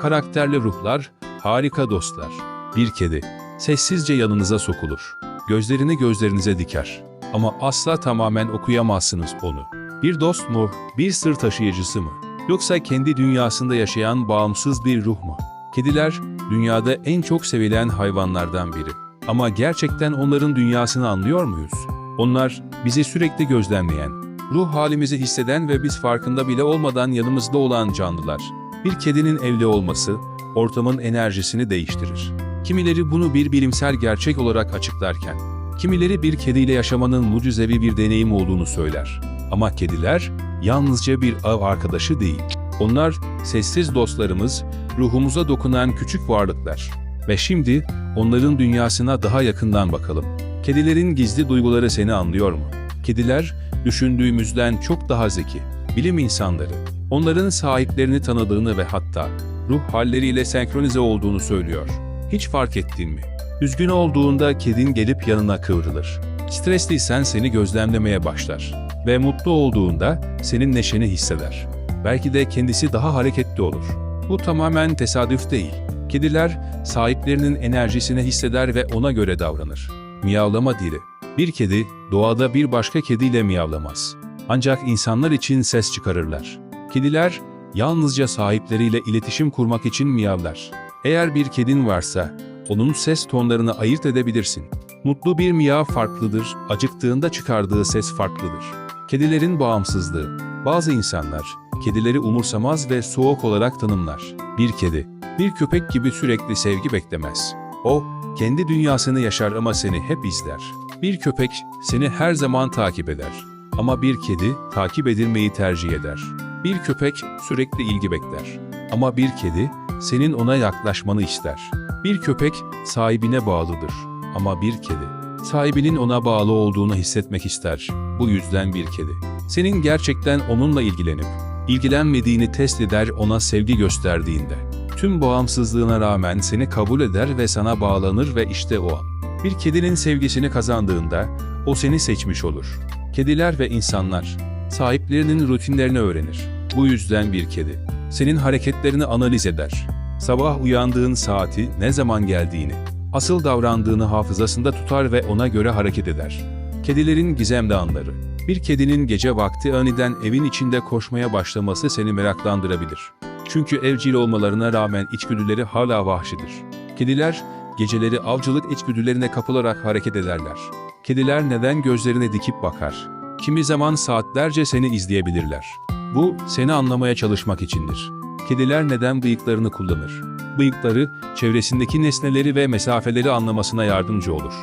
Karakterli ruhlar, harika dostlar. Bir kedi, sessizce yanınıza sokulur. Gözlerini gözlerinize diker. Ama asla tamamen okuyamazsınız onu. Bir dost mu, bir sır taşıyıcısı mı? Yoksa kendi dünyasında yaşayan bağımsız bir ruh mu? Kediler, dünyada en çok sevilen hayvanlardan biri. Ama gerçekten onların dünyasını anlıyor muyuz? Onlar, bizi sürekli gözlemleyen, ruh halimizi hisseden ve biz farkında bile olmadan yanımızda olan canlılar. Bir kedinin evli olması, ortamın enerjisini değiştirir. Kimileri bunu bir bilimsel gerçek olarak açıklarken, kimileri bir kediyle yaşamanın mucizevi bir deneyim olduğunu söyler. Ama kediler yalnızca bir av arkadaşı değil. Onlar sessiz dostlarımız, ruhumuza dokunan küçük varlıklar. Ve şimdi onların dünyasına daha yakından bakalım. Kedilerin gizli duyguları seni anlıyor mu? Kediler düşündüğümüzden çok daha zeki. Bilim insanları onların sahiplerini tanıdığını ve hatta ruh halleriyle senkronize olduğunu söylüyor. Hiç fark ettin mi? Üzgün olduğunda kedin gelip yanına kıvrılır. Stresliysen seni gözlemlemeye başlar. Ve mutlu olduğunda senin neşeni hisseder. Belki de kendisi daha hareketli olur. Bu tamamen tesadüf değil. Kediler sahiplerinin enerjisini hisseder ve ona göre davranır. Miyavlama dili. Bir kedi doğada bir başka kediyle miyavlamaz. Ancak insanlar için ses çıkarırlar. Kediler yalnızca sahipleriyle iletişim kurmak için miyavlar. Eğer bir kedin varsa onun ses tonlarını ayırt edebilirsin. Mutlu bir miyav farklıdır, acıktığında çıkardığı ses farklıdır. Kedilerin bağımsızlığı. Bazı insanlar kedileri umursamaz ve soğuk olarak tanımlar. Bir kedi, bir köpek gibi sürekli sevgi beklemez. O, kendi dünyasını yaşar ama seni hep izler. Bir köpek seni her zaman takip eder. Ama bir kedi takip edilmeyi tercih eder. Bir köpek sürekli ilgi bekler. Ama bir kedi senin ona yaklaşmanı ister. Bir köpek sahibine bağlıdır. Ama bir kedi sahibinin ona bağlı olduğunu hissetmek ister. Bu yüzden bir kedi. Senin gerçekten onunla ilgilenip ilgilenmediğini test eder ona sevgi gösterdiğinde. Tüm bağımsızlığına rağmen seni kabul eder ve sana bağlanır ve işte o an. Bir kedinin sevgisini kazandığında o seni seçmiş olur. Kediler ve insanlar sahiplerinin rutinlerini öğrenir. Bu yüzden bir kedi senin hareketlerini analiz eder. Sabah uyandığın saati, ne zaman geldiğini, asıl davrandığını hafızasında tutar ve ona göre hareket eder. Kedilerin gizemli anları. Bir kedinin gece vakti aniden evin içinde koşmaya başlaması seni meraklandırabilir. Çünkü evcil olmalarına rağmen içgüdüleri hala vahşidir. Kediler geceleri avcılık içgüdülerine kapılarak hareket ederler. Kediler neden gözlerine dikip bakar? Kimi zaman saatlerce seni izleyebilirler. Bu seni anlamaya çalışmak içindir. Kediler neden bıyıklarını kullanır? Bıyıkları çevresindeki nesneleri ve mesafeleri anlamasına yardımcı olur.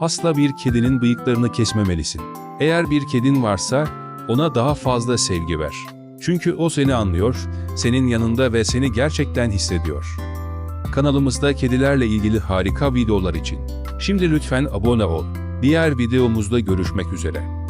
Asla bir kedinin bıyıklarını kesmemelisin. Eğer bir kedin varsa ona daha fazla sevgi ver. Çünkü o seni anlıyor, senin yanında ve seni gerçekten hissediyor. Kanalımızda kedilerle ilgili harika videolar için. Şimdi lütfen abone ol. Diğer videomuzda görüşmek üzere.